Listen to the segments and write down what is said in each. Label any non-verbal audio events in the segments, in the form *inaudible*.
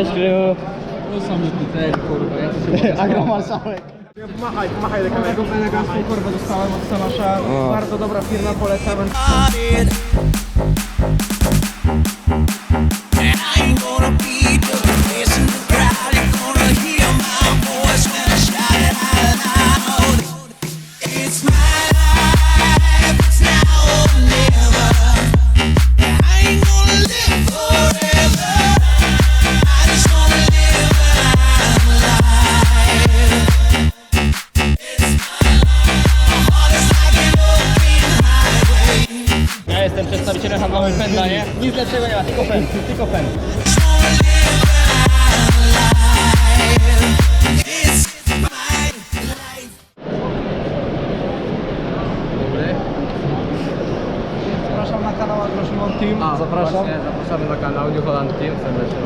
Cześć, Krzychu. To są Jupitery, kurwa, ja się Agromarszałek. *laughs* Machaj, machaj kamery. Taką elegancką kurwę dostałem od Samasza. Bardzo dobra firma, polecam. Przedstawicielem handlowym Penda, nie? Nic lepszego nie ma, tylko Pend, tylko Pend. Zapraszam na kanał Agroszymon Team. A, Zapraszam. Właśnie, zapraszamy na kanał New Holland Team serdecznie.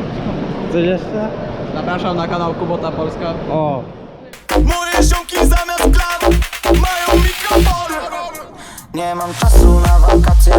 Coś jeszcze? Zapraszam na kanał Kubota Polska. O, Moje ziomki zamiast klan mają mikrofony Nie mam czasu na wakacje